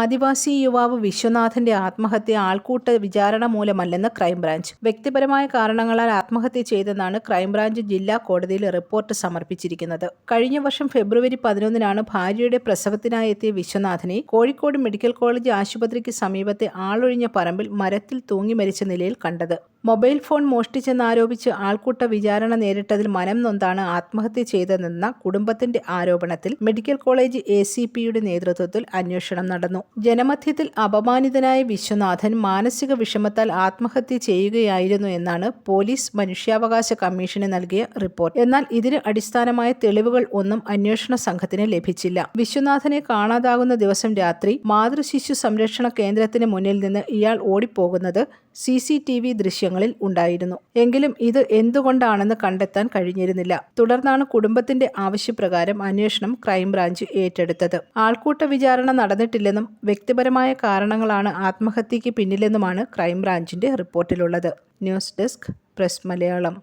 ആദിവാസി യുവാവ് വിശ്വനാഥന്റെ ആത്മഹത്യ ആൾക്കൂട്ട വിചാരണ മൂലമല്ലെന്ന് ക്രൈംബ്രാഞ്ച്. വ്യക്തിപരമായ കാരണങ്ങളാൽ ആത്മഹത്യ ചെയ്തെന്നാണ് ക്രൈംബ്രാഞ്ച് ജില്ലാ കോടതിയിൽ റിപ്പോർട്ട് സമർപ്പിച്ചിരിക്കുന്നത്. കഴിഞ്ഞ വർഷം ഫെബ്രുവരി പതിനൊന്നിനാണ് ഭാര്യയുടെ പ്രസവത്തിനായി എത്തിയ വിശ്വനാഥനെ കോഴിക്കോട് മെഡിക്കൽ കോളേജ് ആശുപത്രിക്ക് സമീപത്തെ ആളൊഴിഞ്ഞ പറമ്പിൽ മരത്തിൽ തൂങ്ങി മരിച്ച നിലയിൽ കണ്ടത്. മൊബൈൽ ഫോൺ മോഷ്ടിച്ചെന്നാരോപിച്ച് ആൾക്കൂട്ട വിചാരണ നേരിട്ടതിൽ മനം നൊന്താണ് ആത്മഹത്യ ചെയ്തതെന്ന കുടുംബത്തിന്റെ ആരോപണത്തിൽ മെഡിക്കൽ കോളേജ് എ സി പിയുടെ നേതൃത്വത്തിൽ അന്വേഷണം നടന്നു. ജനമധ്യത്തിൽ അപമാനിതനായ വിശ്വനാഥൻ മാനസിക വിഷമത്താൽ ആത്മഹത്യ ചെയ്യുകയായിരുന്നു എന്നാണ് പോലീസ് മനുഷ്യാവകാശ കമ്മീഷന് നൽകിയ റിപ്പോർട്ട്. എന്നാൽ ഇതിന് അടിസ്ഥാനമായ തെളിവുകൾ ഒന്നും അന്വേഷണ സംഘത്തിന് ലഭിച്ചില്ല. വിശ്വനാഥനെ കാണാതാകുന്ന ദിവസം രാത്രി മാതൃശിശു സംരക്ഷണ കേന്ദ്രത്തിന് മുന്നിൽ നിന്ന് ഇയാൾ ഓടിപ്പോകുന്നത് സി സി ടി വി ദൃശ്യങ്ങളിൽ ഉണ്ടായിരുന്നു. എങ്കിലും ഇത് എന്തുകൊണ്ടാണെന്ന് കണ്ടെത്താൻ കഴിഞ്ഞിരുന്നില്ല. തുടർന്നാണ് കുടുംബത്തിന്റെ ആവശ്യപ്രകാരം അന്വേഷണം ക്രൈംബ്രാഞ്ച് ഏറ്റെടുത്തത്. ആൾക്കൂട്ട വിചാരണ നടന്നിട്ടില്ലെന്നും വ്യക്തിപരമായ കാരണങ്ങളാണ് ആത്മഹത്യക്ക് പിന്നിലെന്നുമാണ് ക്രൈംബ്രാഞ്ചിന്റെ റിപ്പോർട്ടിലുള്ളത്. News desk press Malayalam.